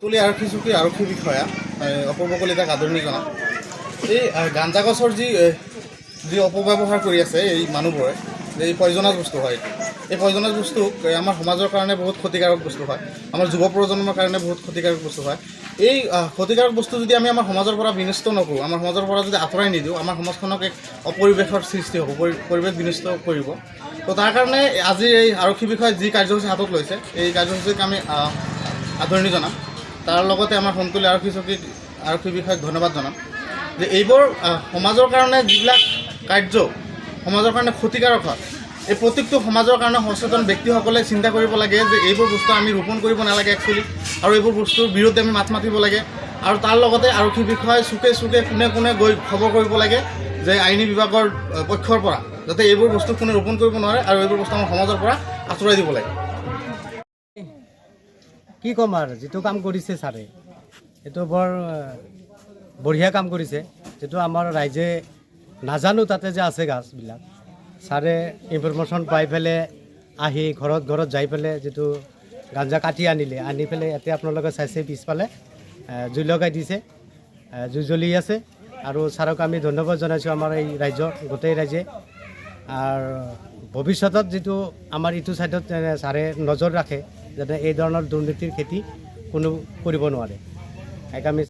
তুলি আৰক্ষী চকীৰ আৰক্ষী বিষয়া অপূৰ্ব কলিতাক আদৰণি জনাম। এই গাঞ্জা গছৰ যি যি অপব্যৱহাৰ কৰি আছে এই মানুহবোৰে এই পয়জনাছ বস্তু হয় এই পয়জনাছ বস্তু আমাৰ সমাজৰ কাৰণে বহুত ক্ষতিকাৰক বস্তু হয়। আমাৰ যুৱ প্ৰজন্মৰ কাৰণে বহুত ক্ষতিকাৰক বস্তু হয়। এই ক্ষতিকাৰক বস্তু যদি আমি আমাৰ সমাজৰ পৰা বিনষ্ট নকৰোঁ, আমাৰ সমাজৰ পৰা যদি আঁতৰাই নিদিওঁ, আমাৰ সমাজখনক এক অপৰিৱেশৰ সৃষ্টি হ'ব, পৰি- পৰিৱেশ বিনষ্ট কৰিব। তো তাৰ কাৰণে আজি এই আৰক্ষী বিষয়াই যি কাৰ্যসূচী হাতত লৈছে, এই কাৰ্যসূচীক আমি আদৰণি জনাম। তাৰ লগতে আমাৰ সন্তুলি আৰক্ষী চকীক আৰক্ষী বিষয়াক ধন্যবাদ জনাম। যে এইবোৰ সমাজৰ কাৰণে যিবিলাক কাৰ্য সমাজৰ কাৰণে ক্ষতিকাৰক হয়। এই প্ৰত্যেকটো সমাজৰ কাৰণে সচেতন ব্যক্তিসকলে চিন্তা কৰিব লাগে যে এইবোৰ বস্তু আমি ৰোপণ কৰিব নালাগে একচুৱেলি আৰু এইবোৰ বস্তুৰ বিৰুদ্ধে আমি মাত মাতিব লাগে। আৰু তাৰ লগতে আৰক্ষী বিষয়াই চুকে চুকে কোনে কোনে গৈ খবৰ কৰিব লাগে যে আইনী বিভাগৰ পক্ষৰ পৰা, যাতে এইবোৰ বস্তু কোনে ৰোপণ কৰিব নোৱাৰে আৰু এইবোৰ বস্তু আমাৰ সমাজৰ পৰা আঁতৰাই দিব লাগে। কি ক'ম আৰু, যিটো কাম কৰিছে ছাৰে সেইটো বৰ বঢ়িয়া কাম কৰিছে। যিটো আমাৰ ৰাইজে নাজানো তাতে যে আছে গাছবিলাক। ছাৰে ইনফৰমেশ্যন পাই পেলাই আহি ঘৰত ঘৰত যাই পেলাই যিটো গাঞ্জা কাটি আনিলে, আনি পেলাই ইয়াতে আপোনালোকে চাইছে পিছফালে জুই লগাই দিছে জুই জ্বলি আছে। আৰু ছাৰক আমি ধন্যবাদ জনাইছোঁ আমাৰ এই ৰাজ্যৰ, গোটেই ৰাইজে আৰু, ভৱিষ্যতত যিটো আমাৰ ইটো ছাইডত ছাৰে নজৰ ৰাখে, যাতে এই ধৰণৰ দুৰ্নীতিৰ খেতি কোনো কৰিব নোৱাৰে। সেইকাৰণে আমি